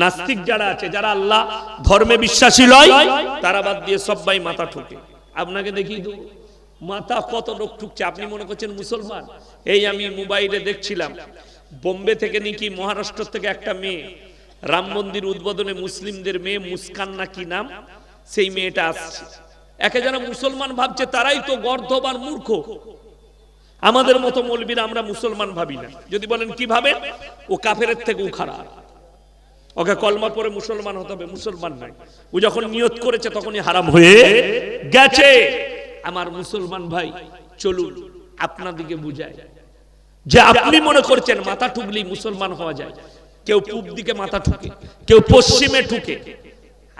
নাস্তিক যারা আছে, যারা আল্লাহ ধর্মে বিশ্বাসী লয়, তারা বাদ দিয়ে সবাই মাথা ঠুকে। আপনাকে দেখিয়ে দেবো মাথা কত লোক ঠুকছে, আপনি মনে করছেন মুসলমান? এই আমি মোবাইলে দেখছিলাম, বোম্বে থেকে নাকি মহারাষ্ট্র থেকে একটা মেয়ে, রাম মন্দির উদ্বোধনে মুসলিমদের মেয়ে মুস্কান না কি নাম? সেই মেয়েটা আসছে। একে যারা মুসলমান ভাবছে, তারাই তো গর্ধবান মূর্খ। আমাদের মতো মৌলবীরা আমরা মুসলমান ভাবি না। যদি বলেন কীভাবে ও কাফেরের থেকেও খারাপ। ওকে কলমা পরে মুসলমান হতে হবে, মুসলমান নাই। ও যখন নিয়ত করেছে তখনই হারাম হয়ে গেছে। আমার মুসলমান ভাই, চলুন, আপনাদিকে বুঝায় যে আপনি মনে করছেন মাথা ঠুকলি মুসলমান হওয়া যায়, কেউ পূব দিকে মাথা ঠুকে, কেউ পশ্চিমে ঠুকে।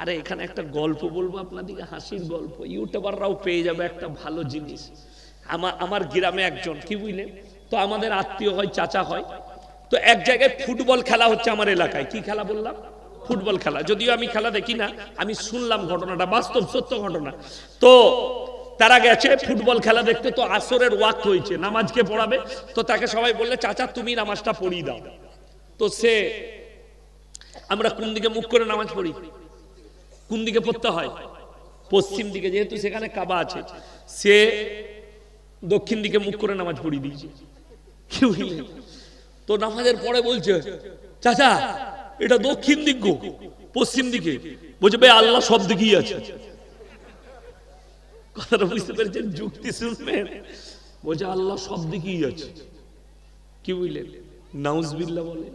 আরে, এখানে একটা গল্প বলব আপনাদিকে, হাসির গল্প। ইউটিউবাররাও পেয়ে যাবে একটা ভালো জিনিস। আমার আমার গ্রামে একজন, কি বুঝলেন? তো আমাদের আত্মীয় হয়, চাচা হয় তো এক জায়গায় ফুটবল খেলা হচ্ছে আমার এলাকায়। কি খেলা বললাম? ফুটবল খেলা। যদিও আমি খেলা দেখি না, আমি শুনলাম ঘটনাটা, বাস্তব সত্য ঘটনা। তো তারা গেছে ফুটবল খেলা দেখতে তো আসরের ওয়াক্ত হয়েছে, নামাজকে পড়াবে। তো তাকে সবাই বললে, চাচা, তুমি নামাজটা পড়িয়ে দাও। তো সে, আমরা কোন দিকে মুখ করে নামাজ পড়ি? কোন দিকে পড়তে হয়? পশ্চিম দিকে, যেহেতু সেখানে কাবা আছে। সে দক্ষিণ দিকে মুখ করে নামাজ পড়িয়ে দিয়েছে। তো নামাজের পরে বলছে, চাচা, এটা দক্ষিণ দিক গো, পশ্চিম দিকে। বলছে, ভাই, আল্লাহ সব দিকেই আছে। কথাটা বুঝতে পেরেছেন? যুক্তি শুনবেন বলছে, আল্লাহ সব দিকেই আছে। কি বুঝলেন নাউজবিল্লা বলে।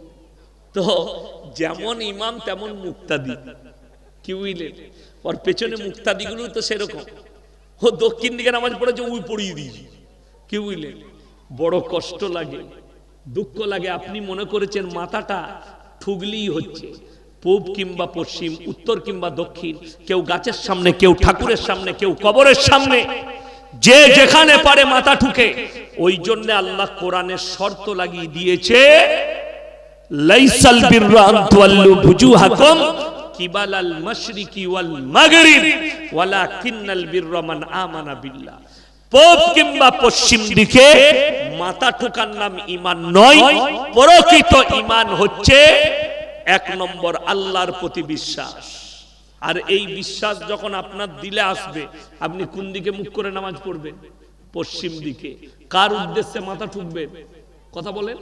তো যেমন ইমাম, তেমন মুক্তাদি। কি বুঝলেন ওর পেছনে মুক্তাদিগুলো তো সেরকম। ও দক্ষিণ দিকে নামাজ পড়েছে উই পড়িয়ে দিয়েছি। কি বুঝলেন বড় কষ্ট লাগে। দুঃখ লাগে, আপনি মনে করেছেন মাথাটা ঠুগলিই হচ্ছে। পূব কিংবা পশ্চিম, উত্তর কিংবা দক্ষিণ, কেউ গাছের সামনে, কেউ ঠাকুরের সামনে, কেউ কবরের সামনে, যে যেখানে পারে মাথা ঠুকে। ওই জন্য আল্লাহ কোরআনের শর্ত লাগিয়ে দিয়েছে, লাইসাল বিররা আন বুজুহাকুম কিবালাল মাশরিকি ওয়াল মাগরিব, ওয়ালাকিন্নাল বিররা মান আমানা বিল্লাহ। পূব কিংবা পশ্চিম দিকে মাথা ঠোকার নাম ঈমান নয়, প্রকৃত ঈমান হচ্ছে এক নম্বর আল্লাহর প্রতি বিশ্বাস। আর এই বিশ্বাস যখন আপনার দিলে আসবে, আপনি কোন দিকে মুখ করে নামাজ পড়বেন? পশ্চিম দিকে। কার উদ্দেশ্যে মাথা ঠুকবেন কথা বলেন।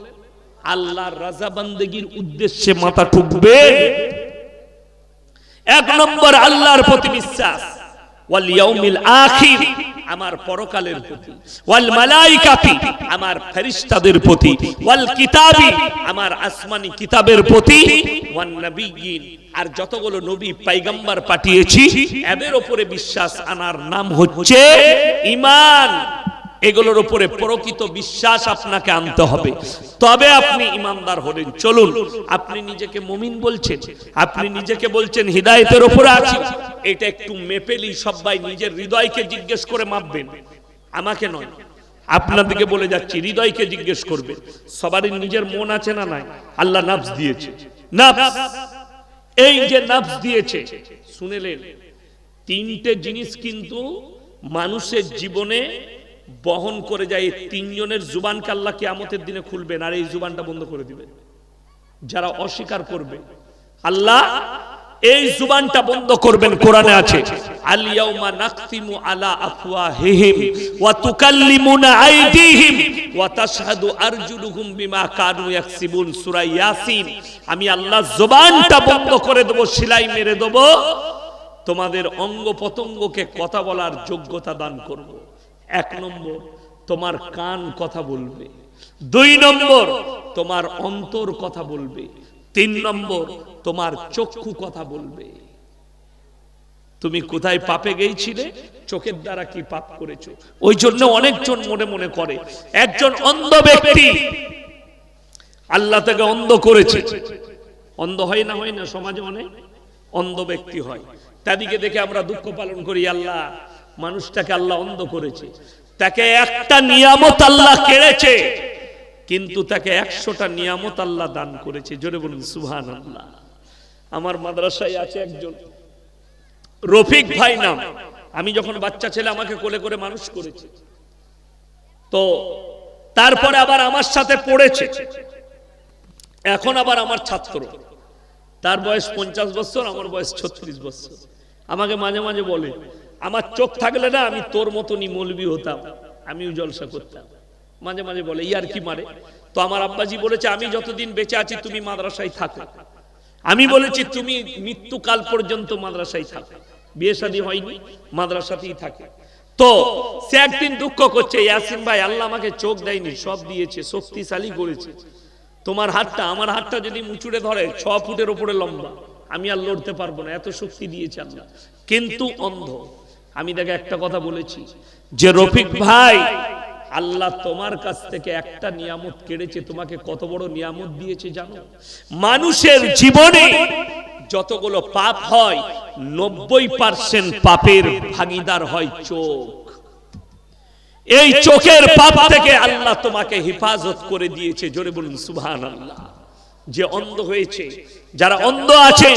আল্লাহর রাজা বান্দেগীর উদ্দেশ্যে মাথা ঠুকবে। এক নম্বর আল্লাহর প্রতি বিশ্বাস। ওয়াল ইয়াউমিল আখির, আমার পরকালের প্রতি। ওয়াল মালাইকাতি, আমার ফেরেশতাদের প্রতি। ওয়াল কিতাবি, আমার আসমানি কিতাবের প্রতি। ওয়ান নাবিয়িন আর যতগুলো নবী পয়গম্বর পাঠিয়েছি, এদের উপরে বিশ্বাস আনার নাম হচ্ছে ঈমান এগুলোর উপরে প্রকৃত বিশ্বাস আপনাকে আনতে হবে। তবে আপনি ইমানদার হলেন। চলুন, আপনি নিজেকে মমিন বলছেন, আপনি নিজেকে বলছেন হৃদায়তের উপরে আছি। এটা একটু মেপেলি সবাই নিজের হৃদয়কে জিজ্ঞেস করে মাপবেন। আমাকে নয় আপনাদেরকে বলে যাচ্ছি, হৃদয়কে জিজ্ঞেস করবে সবারই নিজের মন আছে না নাই? আল্লাহ নাফস দিয়েছে। নাফস, এই যে নাফস দিয়েছে শুনেলেন তিনটে জিনিস কিন্তু মানুষের জীবনে বহন করে যায় এই তিনজনের জুবানকে আল্লাহ কিয়ামতের দিনে খুলবেন আর এই জুবানটা বন্ধ করে দিবেন যারা অস্বীকার করবে, আল্লাহ এই জুবানটা বন্ধ করবেন, কোরআনে আছে, আল ইয়াউমা নাখতিমু আলা আফওয়াহিহিম ওয়া তুকাল্লিমুনা আইদিহিম ওয়া তাশহাদু আরজুলুহুম বিমা কানু ইয়াকসিবুন। সূরা ইয়াসিন, আমি আল্লাহ জুবানটা বন্ধ করে দেব, সেলাই মেরে দেব। তোমাদের অঙ্গ পতঙ্গকে কথা বলার যোগ্যতা দান করব। এক নম্বর, তোমার কান কথা বলবে। দুই নম্বর, তোমার অন্তর কথা বলবে। তিন নম্বর, তোমার চক্ষু কথা বলবে। তুমি কোথায় পাপে গেছিলে চোখের দ্বারা কি পাপ করেছ? ওই জন্য অনেকজন মনে মনে করে, একজন অন্ধ ব্যক্তি আল্লাহ তাকে অন্ধ করেছে। অন্ধ হয় না হয় না, সমাজে অনেক অন্ধ ব্যক্তি হয়। তাদিকে দেখে আমরা দুঃখ পালন করি, আল্লাহ মানুষটাকে আল্লাহ অন্ধ করেছে। তাকে একটা নিয়ামত আল্লাহ কেড়েছে, কিন্তু তাকে একশোটা নিয়ামত আল্লাহ দান করেছে। জোরে বলুন সুহান আল্লাহ আমার মাদ্রাসায় আছে একজন, রফিক ভাই নাম। আমি যখন বাচ্চা ছেলে আমাকে কোলে করে মানুষ করেছে, তো তারপরে আবার আমার সাথে পড়েছে। এখন আবার আমার ছাত্র। তার বয়স পঞ্চাশ বছর, আমার বয়স ছত্রিশ বছর। আমাকে মাঝে মাঝে বলে আমার চোখ থাকলে না আমি তোর মতনই মলবি হতাম, আমিও জলসা করতাম। মাঝে মাঝে বলে, ইয়ার কি মারে? তো আমার আব্বাজি বলেছে, আমি যতদিন বেঁচে আছি তুমি মাদ্রাসায় থাকো। আমি বলেছি, তুমি মৃত্যুকাল পর্যন্ত মাদ্রাসায় থাকো। বিয়ে শাদী হয়নি, মাদ্রাসাতেই থাকে। তো সে একদিন দুঃখ করছে, ইয়াসিন ভাই, আল্লাহ আমাকে চোখ দেয়নি, সব দিয়েছে, শক্তিশালী করেছে। তোমার হাতটা, আমার হাতটা যদি মুচুড়ে ধরে, ছ ফুটের উপরে লম্বা, আমি আর লড়তে পারব না, এত শক্তি দিয়েছে আল্লাহ। কিন্তু অন্ধ আমি দেখে একটা কথা বলেছি। যে রফিক ভাই আল্লাহ তোমার কাছ থেকে একটা নিয়ামত কেড়েছে তোমাকে কত বড় নিয়ামত দিয়েছে জানো? মানুষের জীবনে যতগুলো পাপ হয় নব্বই পার্সেন্ট পাপের ভাগিদার হয় চোখ। এই চোখের পাপ থেকে আল্লাহ তোমাকে হেফাজত করে দিয়েছে জোরে বলুন সুবহান আল্লাহ যে অন্ধ হয়েছে, যারা অন্ধ আছে,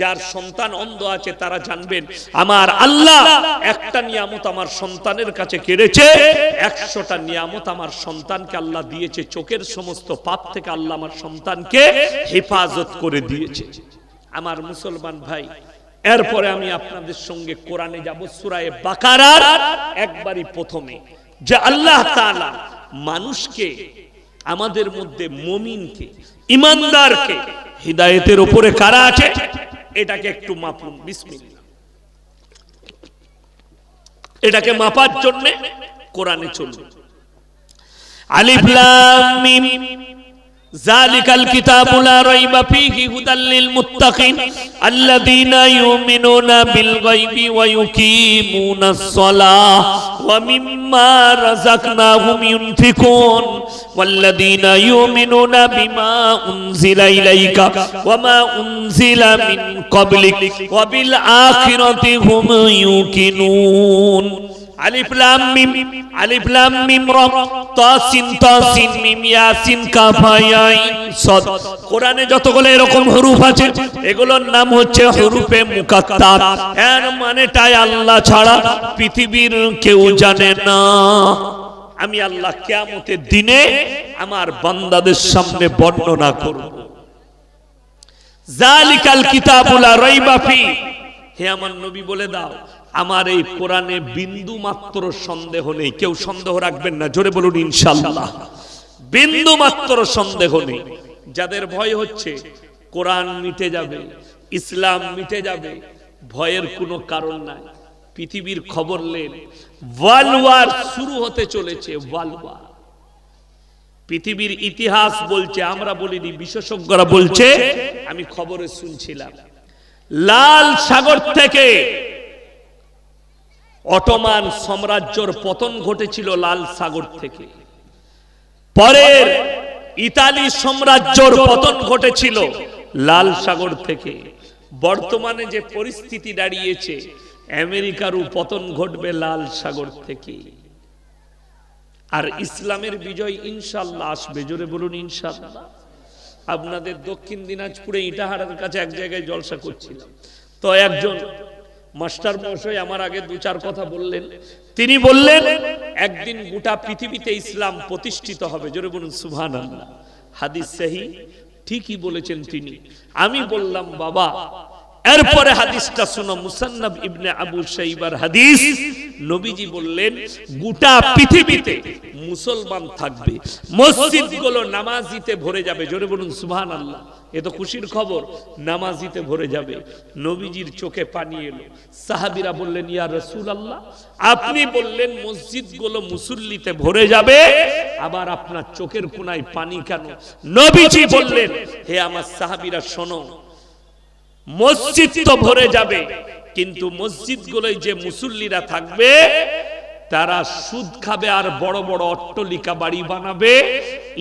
যার সন্তান অন্ধ আছে, তারা জানবেন, আমার আল্লাহ একটা নিয়ামত আমার সন্তানের কাছে কেড়েছে, একশোটা নিয়ামত আমার সন্তানকে আল্লাহ দিয়েছে, চোখের সমস্ত পাপ থেকে আল্লাহ আমার সন্তানকে হেফাজত করে দিয়েছে। আমার মুসলমান ভাই, এরপরে আমি আপনাদের সঙ্গে কোরআনে যাব, সুরায়ে বাকারার, একবারই প্রথমে। যে আল্লাহ মানুষকে আমাদের মধ্যে মমিনকে, ইমানদারকে হৃদায়তের উপরে কারা আছে? এটাকে একটু মাপুন, বিসমিল্লাহ। এটাকে মাপার জন্য কোরআনে চলুন। আলিফ জালিকাল কিতাবুলা রাইবা ফীহি হুদাল লিল মুত্তাকিন আল্লাযীনা ইউমিনুনা বিল গায়বি ওয়া ইউকিমুনাস সালাহ ওয়া মিম্মা রাযাকনাহুম ইউনফিকুন ওয়াল্লাযীনা ইউমিনুনা বিমা উনজিলা ইলাইকা ওয়া মা উনজিলা মিন ক্বাবলিক ওয়া বিল আখিরাতি হুম ইউকিনুন। আলিফ লাম মিম কোরআনে যতগুলো এরকম হরুফ আছে, এগুলোর নাম হচ্ছে আল্লাহ ছাড়া পৃথিবীর কেউ জানে না। আমি আল্লাহ কিয়ামতের দিনে আমার বান্দাদের সামনে বর্ণনা করব। জালিকাল কিতাবুলা রাইবা হে আমার নবী বলে দাও আমার এই কোরআনে বিন্দু মাত্র সন্দেহ নেই। কেউ সন্দেহ রাখবেন না, জোরে বলুন ইনশাল্লাহ বিন্দু মাত্র সন্দেহ নেই। যাদের ভয় হচ্ছে, কোরআন মিটে যাবে, ইসলাম মিটে যাবে, ভয়ের কোনো কারণ নাই। পৃথিবীর খবর লেন ওয়ার্ল্ড ওয়ার শুরু হতে চলেছে ওয়ার্ল্ড ওয়ার। পৃথিবীর ইতিহাস বলছে, আমরা বলিনি, বিশেষজ্ঞরা বলছে, আমি খবরে শুনছিলাম। লাল সাগর থেকে অটোমান সাম্রাজ্যর পতন ঘটেছিল লাল সাগর থেকে। পরের ইতালি সাম্রাজ্যর পতন ঘটেছিল লাল সাগর থেকে। বর্তমানে যে পরিস্থিতি দাঁড়িয়েছে আমেরিকারও পতন ঘটবে লাল সাগর থেকে। আর ইসলামের বিজয় ইনশাল্লাহ আসবে, জোরে বলুন ইনশাল্লাহ আপনাদের দক্ষিণ দিনাজপুরে ইটাহারের কাছে এক জায়গায় জলসা করছিলাম। তো একজন মাস্টার মশাই আমার আগে দু চার কথা বললেন। তিনি বললেন, একদিন গোটা পৃথিবীতে ইসলাম প্রতিষ্ঠিত হবে। জোরে বলুন সুহান হাদিস সাহি, ঠিকই বলেছেন তিনি। আমি বললাম, বাবা, এরপরে হাদিসটা শোনো। মুসান্নাব ইবনে আবু শাইবার হাদিস। নবীজি বললেন, গোটা পৃথিবীতে মুসলমান থাকবে। মসজিদগুলো নামাজিতে ভরে যাবে। জোরে বলুন, সুবহানাল্লাহ। এ তো খুশির খবর, নামাজিতে ভরে যাবে। নবীজির চোখে পানি এলো। সাহাবীরা বললেন, ইয়া রাসূলুল্লাহ, আপনি বললেন মসজিদগুলো মুসল্লিতে ভরে যাবে, আবার আপনার চোখের কোনায় পানি কেন? নবীজি বললেন, হে আমার সাহাবীরা, শোনো, মসজিদ তো ভরে যাবে, কিন্তু মসজিদগুলোয় যে মুসল্লিরা থাকবে, তারা সুদ খাবে আর বড় বড় অট্টলিকা বাড়ি বানাবে,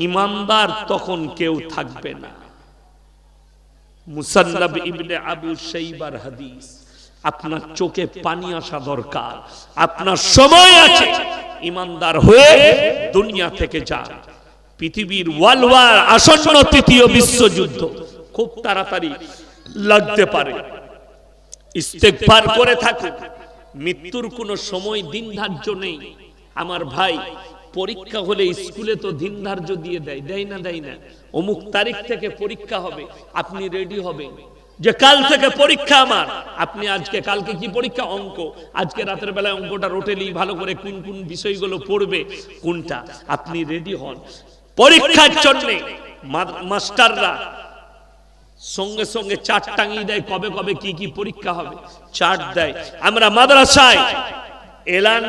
ইমানদার তখন কেউ থাকবে না। মুসান্নাব ইবনে আবু শাইবার হাদিস, আপনার চোখে পানি আসা দরকার, আপনার সময় আছে, ইমানদার হয়ে দুনিয়া থেকে যান। পৃথিবীর ওয়ার্ল্ড ওয়ার আসন্ন তৃতীয় বিশ্বযুদ্ধ খুব তাড়াতাড়ি লাগতে পারে। ইস্তেকবার করে থাকুন, মৃত্যুর কোনো সময় দিন ধার্য নেই। আমার ভাই পরীক্ষা হলে স্কুলে তো দিন ধার্য দিয়ে দেয় দেয় না দেয় না। অমুক তারিখ থেকে পরীক্ষা হবে, আপনি রেডি হবেন। যে কাল থেকে পরীক্ষা আমার, আপনি আজকে, কালকে কি পরীক্ষা? অঙ্ক। আজকে রাতের বেলায় অঙ্কটা রোটেলি ভালো করে কোন কোন বিষয়গুলো পড়বে, কোনটা? আপনি রেডি হন। পরীক্ষার জন্য মাস্টাররা সঙ্গে সঙ্গে চার্ট টাঙিয়ে দেয়, কবে কবে কি কি পরীক্ষা হবে? চার্ট দেয়। আমরা মাদ্রাসায় এলান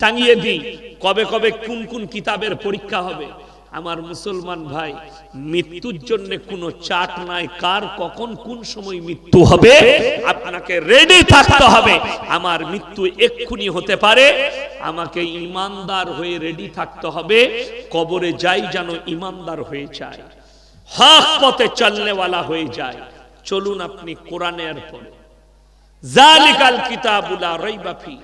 টাঙিয়ে দিই। কবে কবে কোন কোন কিতাবের পরীক্ষা হবে। আমার মুসলমান ভাই, মৃত্যুর জন্য কোনো চাট নাই। কার কখন কোন সময় মৃত্যু হবে, আপনাকে রেডি থাকতে হবে। আমার মৃত্যু এক্ষুনি হতে পারে। আমাকে ইমানদার হয়ে রেডি থাকতে হবে। কবরে যাই যেন ইমানদার হয়ে যায়। হক পথে চলনেওয়ালা হয়ে যায়। চলুন আপনি কোরআনের পরে। জালিকাল কিতাবুলা রাইবা ফি।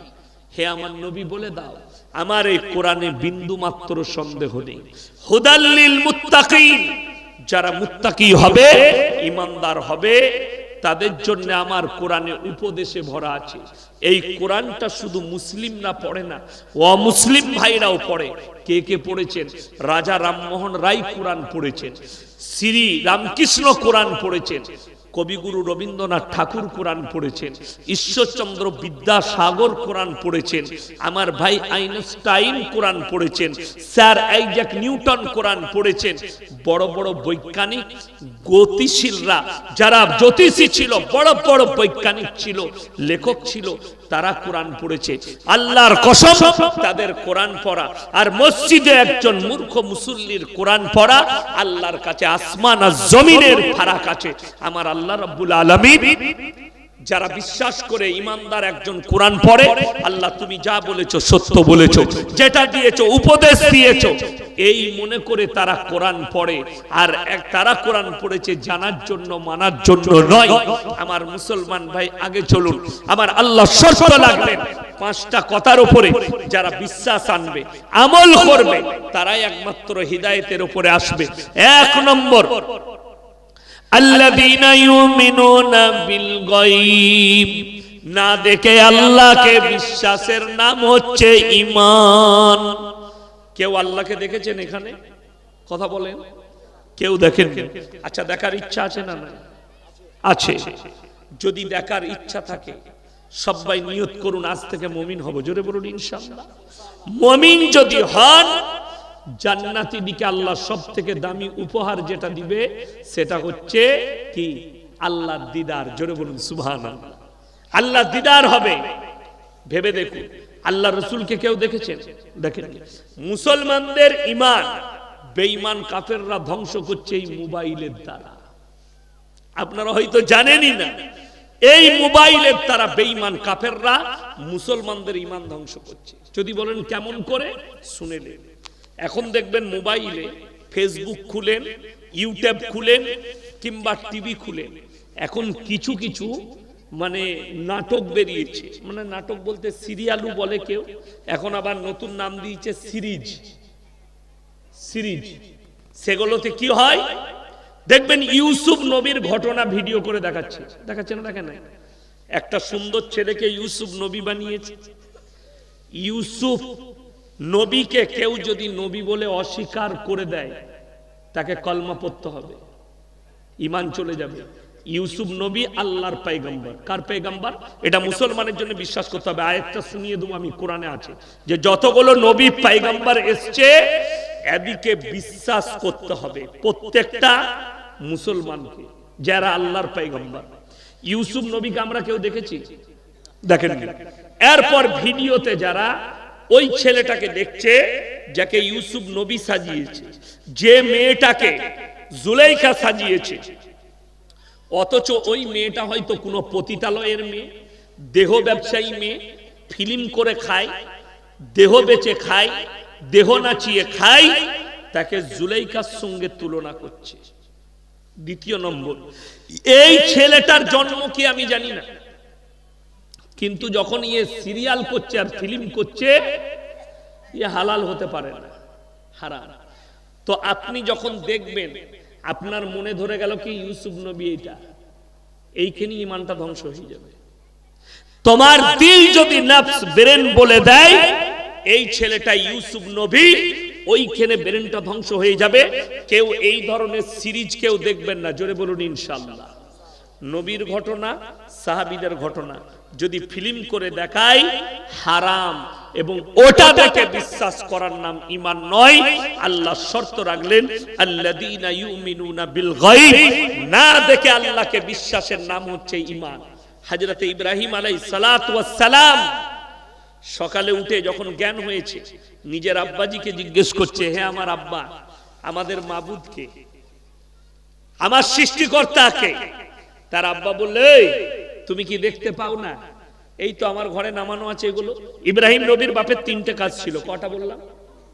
হে আমার নবী বলে দাও, আমার এই কোরআনে বিন্দু মাত্র সন্দেহ নেই। হুদাল্লিল মুত্তাকিন, যারা মুত্তাকি হবে, ইমানদার হবে, তাদের জন্য আমার কোরআনে উপদেশে ভরা আছে। এই কোরআনটা শুধু মুসলিম না পড়ে না, অমুসলিম ভাইরাও পড়ে। কে কে পড়েছেন? রাজা রামমোহন রায় কোরআন পড়েছেন, শ্রী রামকৃষ্ণ কোরআন পড়েছেন কবিগুরু রবীন্দ্রনাথ ঠাকুর কোরআন পড়েছেন, ঈশ্বরচন্দ্র বিদ্যাসাগর কোরআন পড়েছেন, আমার ভাই আইনস্টাইন কোরআন পড়েছেন, স্যার আইজাক নিউটন কোরআন পড়েছেন, বড় বড় বৈজ্ঞানিক গতিশীলরা যারা জ্যোতিষী ছিল, বড় বড় বৈজ্ঞানিক ছিল, লেখক ছিল, তারা কোরআন পড়েছে। আল্লাহর কসম, তাদের কোরআন পড়া আর মসজিদে একজন মূর্খ মুসল্লির কোরআন পড়া আল্লাহর কাছে আসমান আর জমিনের ফারাক আছে। আমার আল্লাহ রাব্বুল আলামিন, যারা বিশ্বাস করে ইমানদার একজন কোরআন পড়ে, আল্লাহ তুমি যা বলেছ সত্য বলেছ, যেটা দিয়েছ, উপদেশ দিয়েছ, এই মনে করে তারা কোরআন পড়ে, আর এক তারা কোরআন পড়েছে জানার জন্য, মানার জন্য নয়। আমার মুসলমান ভাই, আগে চলুন। আমার আল্লাহ শর্ত লাগলেন পাঁচটা কথার উপরে যারা বিশ্বাস আনবে, আমল করবে, তারাই একমাত্র হৃদায়তের উপরে আসবে। এক নম্বর আল্লাযীনা ইউমিনুনা বিল গায়ব। না দেখে আল্লাহকে বিশ্বাসের নাম হচ্ছে ঈমান। কেউ আল্লাহকে দেখেছেন এখানে? কথা বলেন। কেউ দেখেন আচ্ছা দেখার ইচ্ছা আছে না না আছে। যদি দেখার ইচ্ছা থাকে, সবাই নিয়ত করুন, আজ থেকে মমিন হব। জোরে বলুন, ইনশাআল্লাহ। মমিন যদি হন জান্নাতি দিকে আল্লাহ সব থেকে দামি উপহার যেটা দিবে, সেটা হচ্ছে কি? আল্লাহ দিদার। জোরে বলুন সুবহান আল্লাহ দিদার হবে। ভেবে দেখুন, আল্লাহ রসুলকে কেউ দেখেছেন? দেখেন, মুসলমানদের ইমান, বেঈমান কাফেররা ধ্বংস করছে এই মোবাইলের দ্বারা। আপনারা হয়তো জানেনই না, এই মোবাইলের দ্বারা বেঈমান কাফেররা মুসলমানদের ইমান ধ্বংস করছে। যদি বলেন কেমন করে, শুনে নেন। এখন দেখবেন মোবাইলে ফেসবুক খুলেন ইউটিউব খুলেন, কিংবা টিভি খুলেন। এখন কিছু কিছু মানে নাটক বেরিয়েছে। মানে নাটক বলতে সিরিয়ালও বলে কেউ। এখন আবার নতুন নাম দিয়েছে সিরিজ। সিরিজ। সেগুলোতে কি হয়? দেখবেন ইউসুফ নবীর ঘটনা ভিডিও করে দেখাচ্ছে। দেখাচ্ছে না দেখেন একটা সুন্দর ছেলেকে ইউসুফ নবী বানিয়েছে। ইউসুফ নবীকে কেউ যদি নবী বলে অস্বীকার করে দেয়, তাকে কলমা পড়তে হবে। ইমান চলে যাবে। ইউসুফ নবী আল্লাহর পাইগাম্বার কার পাইগাম্বার এটা মুসলমানের জন্য বিশ্বাস করতে হবে। আয়াতটা শুনিয়ে দেবো আমি, কোরআনে আছে। যে যতগুলো নবী পাইগাম্বার এসছে, এদিকে বিশ্বাস করতে হবে প্রত্যেকটা মুসলমানকে, যারা আল্লাহর পাইগাম্বার ইউসুফ নবীকে আমরা কেউ দেখেছি? দেখেন এরপর ভিডিওতে যারা ওই ছেলেটাকে দেখছে যাকে ইউসুফ নবী সাজিয়েছে, যে মেয়েটাকে জুলাইখা সাজিয়েছে। অথচ ওই মেয়েটা হয়তো কোনো পতিতালয়ের মেয়ে, দেহ ব্যবসায়ী মেয়ে, ফিল্ম করে খায়, দেহ বেচে খায়, দেহ নাচিয়ে খায়, তাকে জুলাইকার সঙ্গে তুলনা করছে। দ্বিতীয় নম্বর, এই ছেলেটার জন্ম কি আমি জানি না। কিন্তু যখন ইয়ে সিরিয়াল করছে আর ফিল্ম করছে ইয়ে হালাল হতে পারে না। হারাম। তো আপনি যখন দেখবেন, আপনার মনে ধরে গেল কি ইউসুফ নবী এটা এইখানে ইমানটা ধ্বংস হয়ে যাবে। তোমার দিল যদি নফস ব্রেন বলে দেয়, এই ছেলেটা ইউসুফ নবী, ওইখানে ব্রেনটা ধ্বংস হয়ে যাবে। কেউ এই ধরনের সিরিজ কেউ দেখবেন না। জোরে বলুন ইনশাল্লাহ নবীর ঘটনা, সাহাবিদের ঘটনা। যদি ফিল্ম করে দেখায় হারাম। এবং ওটা দেখে বিশ্বাস করার নাম ইমান নয়। আল্লাহ শর্ত রাখলেন ইউমিনুনা বিল গায়ব। না দেখে আল্লাহকে বিশ্বাসের নাম হচ্ছে ইমান হযরতে ইব্রাহিম আলাইহিস সালাতু সালাম সকালে উঠে যখন জ্ঞান হয়েছে নিজের আব্বাজিকে জিজ্ঞেস করছে হে আমার আব্বা আমাদের মাবুদকে আমার সৃষ্টিকর্তাকে? তার আব্বা বললে "এই, তুমি কি দেখতে পাও না? এই তো আমার ঘরে নামানো আছে এগুলো। ইব্রাহিম নবীর বাপের তিনটে কাজ ছিল। কটা বললাম?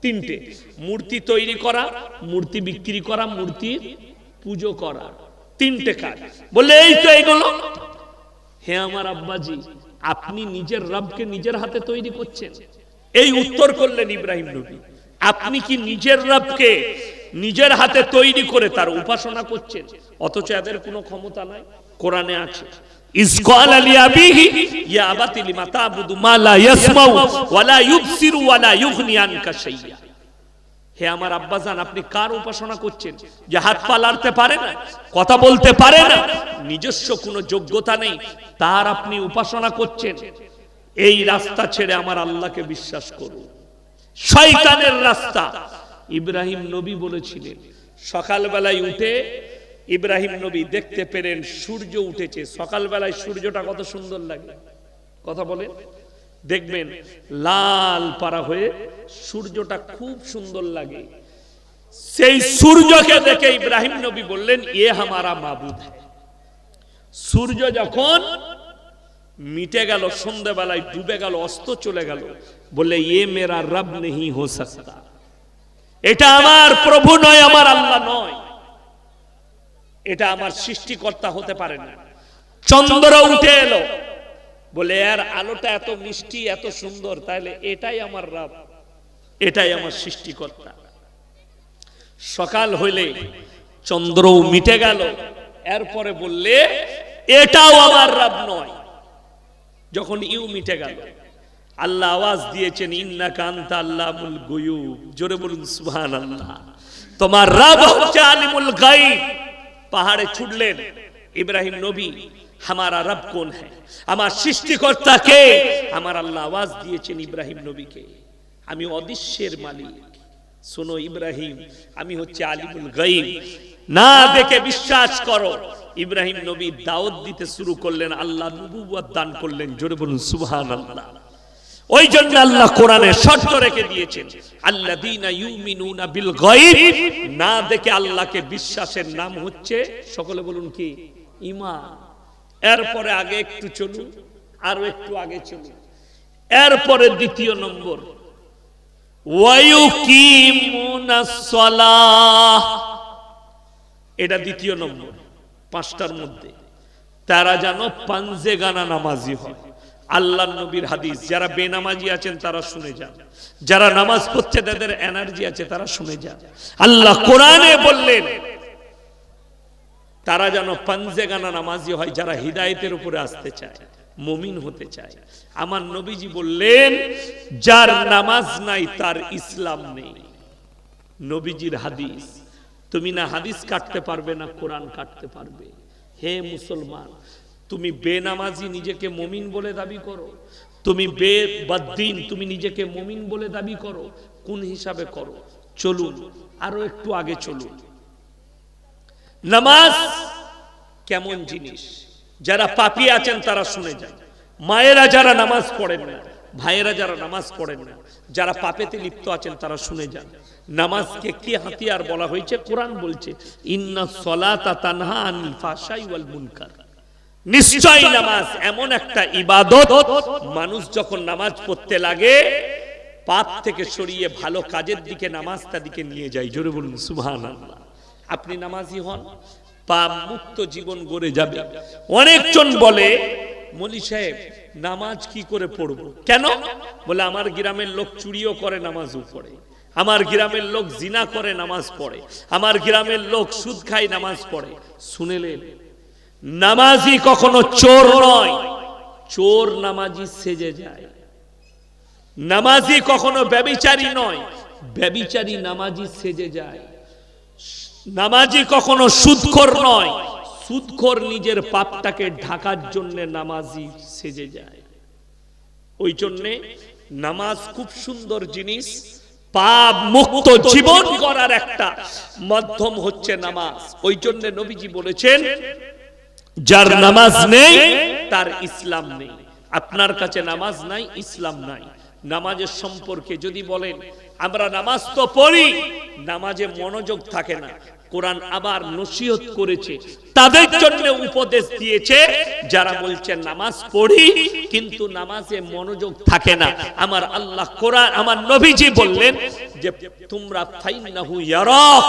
তিনটে। মূর্তি তৈরি করা, মূর্তি বিক্রি করা, মূর্তির পুজো করা। তিনটে কাজ। বললে, এই তো এগুলো। হে আমার আব্বাজি, আপনি নিজের রবকে নিজের হাতে তৈরি করছেন। এই উত্তর করলেন ইব্রাহিম নবী। আপনি কি নিজের রবকে নিজের হাতে তৈরি করে তার উপাসনা করছেন? অথচ এদের কোনো ক্ষমতা নাই। কোরআনে আছে আবিহি ইয়া আবাতি লিমা তাবুদু মা লা ইয়াসমাউ ওয়া লা ইউবসিরু ওয়া লা ইউগনি আনকা শাইয়া হে আমার আব্বাজান আপনি কার উপাসনা করছেন? যে হাত পা লাড়তে পারে না কথা বলতে পারে না নিজস্ব কোনো যোগ্যতা নেই তার আপনি উপাসনা করছেন। এই রাস্তা ছেড়ে আমার আল্লাহকে বিশ্বাস করুন। শয়তানের রাস্তা। ইব্রাহিম নবী বলেছিলেন সকালবেলায় উঠে ইব্রাহিম নবী দেখতে পেলেন, সূর্য উঠেছে। সকালবেলায় সূর্যটা কত সুন্দর লাগে কথা বলেন। দেখবেন, লাল পারা হয়ে সূর্যটা খুব সুন্দর লাগে। সেই সূর্যকে দেখে ইব্রাহিম নবী বললেন, এ হামারা মাবুদ। সূর্য যখন মিটে গেল, সন্ধ্যেবেলায় ডুবে গেল, অস্ত চলে গেল বলে এ মেরা রব নেই হো এটা আমার প্রভু নয়, আমার আল্লাহ নয়। এটা আমার সৃষ্টিকর্তা হতে পারে না। চন্দ্র উঠে এলো। বলে এর আলোটা এত মিষ্টি এত সুন্দর তাহলে এটাই আমার রব। এটাই আমার সৃষ্টিকর্তা। সকাল হইলে চন্দ্র মিটে গেল। এরপরে বললে এটাও আমার রব নয়। যখন ইউ মিটে গেল আল্লাহ আওয়াজ দিয়েছেন ইন্না কান্তা আল্লামুল গুয়ুব। জোরে বলুন সুবহান আল্লাহ তোমার রব হচ্ছে আলিমুল গাইব পাহাড়ে ছুটলেন, ইব্রাহিম নবী, হামারা রব কোন হ্যাঁ? আমার সৃষ্টিকর্তা কে আমার আল্লাহ আওয়াজ দিয়েছেন ইব্রাহিম নবীকে। আমি অদৃশ্যের মালিক। শোনো ইব্রাহিম, আমি হচ্ছে আলিমুল গাইব না দেখে বিশ্বাস করো, ইব্রাহিম নবী দাওয়াত দিতে শুরু করলেন, আল্লাহ নবুয়াত দান করলেন। জোরে বলুন, সুবহানাল্লাহ। ওই জন্য আল্লাহ কোরআনে শর্ত রেখে দিয়েছেন ইউমিনুনা বিল না দেখে আল্লাহকে বিশ্বাসের নাম হচ্ছে, সকলে বলুন কি? ঈমান। এরপরে আগে একটু চলুন, আরও একটু আগে চলুন। এরপরে দ্বিতীয় নম্বর। এটা দ্বিতীয় নম্বর, পাঁচটার মধ্যে। তারা যেন পাঞ্জে গানা নামাজি হয়। আল্লাহ নবীর হাদিস। যারা বেনামাজি আছেন, তারা শুনে যান। যারা নামাজ পড়ছে, তাদের এনার্জি আছে, তারা শুনে যান। আল্লাহ কোরআনে বললেন, তারা যেন পাঞ্জে গানা নামাজি হয়, যারা হৃদায়তের উপরে আসতে চায়, মমিন হতে চায়। আমার নবীজি বললেন, যার নামাজ নাই, তার ইসলাম নেই। নবীজির হাদিস। তুমি না হাদিস কাটতে পারবে, না কোরআন কাটতে পারবে। হে মুসলমান তুমি বেনামাজি নিজেকে মমিন বলে দাবি করো। তুমি বে বাদ্দিন তুমি নিজেকে মমিন বলে দাবি করো। কোন হিসাবে করো? চলুন, আরও একটু আগে চলুন। নামাজ কেমন জিনিস? যারা পাপি আছেন তারা শুনে যান। মায়েরা যারা নামাজ পড়েন না, ভাইয়েরা যারা নামাজ পড়েন না, যারা পাপেতে লিপ্ত আছেন তারা শুনে যান। নামাজকে কি হাতিয়ার বলা হয়েছে? কোরআন বলছে, ইন্না সলাতা তানহা আনিল ফাহশাই ওয়াল মুনকার। নিশ্চয় নামাজ এমন একটা ইবাদত। মানুষ যখন নামাজ পড়তে লাগে পাপ থেকে সরিয়ে ভালো কাজের দিকে নামাজটা দিকে নিয়ে যায়। জোরে বলুন সুবহানাল্লাহ। আপনি নামাজি হন পাপ মুক্ত জীবন গড়ে যাবে। অনেকজন বলে মলি সাহেব নামাজ কি করে পড়ব? কেন? বলে আমার গ্রামের লোক চুরিও করে নামাজও পড়ে। আমার গ্রামের লোক জিনা করে নামাজ পড়ে। আমার গ্রামের লোক সুদ খায় নামাজ পড়ে। শুনেলেন নামাজি কখনো চোর নয়। চোর নামাজি সেজে যায়। নামাজি কখনো ব্যবিচারী নয়। ব্যবিচারী নামাজি সেজে যায়। নামাজি কখনো সুদখোর নয়। সুদখোর নিজের পাপটাকে ঢাকার জন্য নামাজি সেজে যায়। ওই জন্যে নামাজ খুব সুন্দর জিনিস। পাপ মুক্ত জীবন করার একটা মাধ্যম হচ্ছে নামাজ। ওই জন্য নবীজি বলেছেন যার নামাজ নেই তার ইসলাম নেই। আপনার কাছে নামাজ নাই ইসলাম নাই। নামাজের সম্পর্কে যদি বলেন আমরা নামাজ তো পড়ি নামাজে মনোযোগ থাকে না। কোরআন আবার নসিহত করেছে। তাদের জন্য উপদেশ দিয়েছে যারা বলছে নামাজ পড়ি কিন্তু নামাজে মনোযোগ থাকে না। আমার আল্লাহ কোরআন আমার নবীজি বললেন যে তোমরা ফাইন্নাহু ইয়ারাক।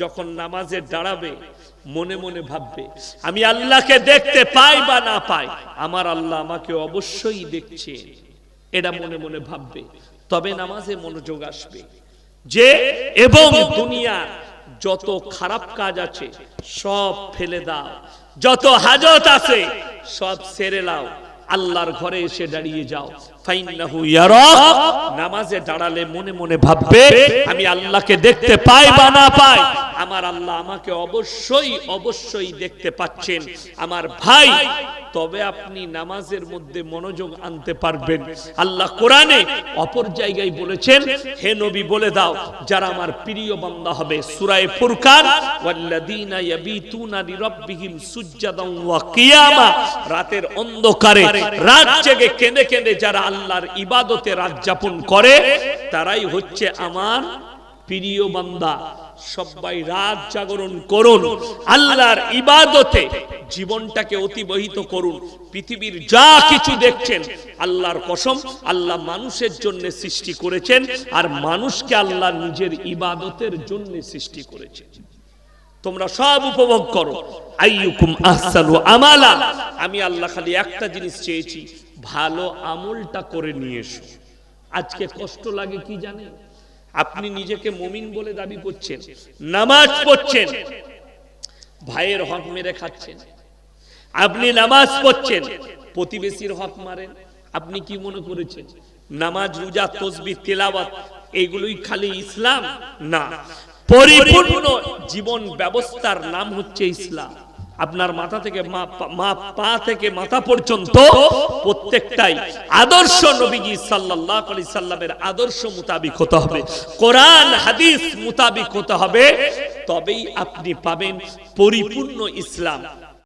যখন নামাজে দাঁড়াবে মনে মনে ভাববে, আমি আল্লাহকে দেখতে পাই বা না পাই? আমার আল্লাহ আমাকে অবশ্যই দেখছে। এটা মনে মনে ভাববে, তবে নামাজে মনোযোগ আসবে। যে এবং দুনিয়া যত খারাপ কাজ আছে, সব ফেলে দাও। যত হাজত আছে, সব সেরে লাও আল্লাহর ঘরে এসে দাঁড়িয়ে যাও। নামাজে দাঁড়ালে মনে মনে ভাববে, আমি আল্লাহকে দেখতে পাই বা না পাই। আমার আল্লাহ আমাকে অবশ্যই অবশ্যই দেখতে পাচ্ছেন। আমার ভাই, তবে আপনি নামাজের মধ্যে মনোযোগ আনতে পারবেন। আল্লাহ কোরআনে অপর জায়গায় বলেছেন, হে নবী, বলে দাও, যারা আমার প্রিয় বান্দা হবে, সূরায়ে ফুরকান, ওয়াল্লাযীনা ইয়াবিতুনা লিরাব্বিহিম সুজদান ওয়া কিয়ামা। রাতের অন্ধকারে, রাত জেগে কেঁদে কেঁদে যারা আল্লাহর ইবাদতে রাত যাপন করে, তারাই হচ্ছে আমার প্রিয় বান্দা। সবাই রাত জাগরণ করুন, আল্লাহর ইবাদতে জীবনটাকে অতিবাহিত করুন। পৃথিবীর যা কিছু দেখছেন, আল্লাহর কসম, আল্লাহ মানুষের জন্য সৃষ্টি করেছেন, আর মানুষকে আল্লাহ নিজের ইবাদতের জন্য সৃষ্টি করেছেন। তোমরা সব উপভোগ করো। আইয়ুকুম আহসানু আমালা। আমি আল্লাহ খালি একটা জিনিস চেয়েছি, ভালো আমলটা করে নিয়ে এসো। আজকে কষ্ট লাগে কি জানে? আপনি নিজেকে মমিন বলে দাবি করছেন, নামাজ পড়ছেন, ভাইয়ের হক মেরে খাচ্ছেন, আপনি নামাজ পড়ছেন, প্রতিবেশীর হক মারেন। আপনি কি মনে করেছেন? নামাজ, রোজা, তসবি, তেলাওয়াত, এগুলোই খালি ইসলাম? না। পরিপূর্ণ জীবন ব্যবস্থার নাম হচ্ছে ইসলাম। আপনার মাথা থেকে মা পা- থেকে মাথা পর্যন্ত প্রত্যেকটাই আদর্শ নবীজি সাল্লাল্লাহু আলাইহি সাল্লামের আদর্শ মোতাবিক হতে হবে। কোরআন, হাদিস মোতাবিক হতে হবে। তবেই আপনি পাবেন পরিপূর্ণ ইসলাম।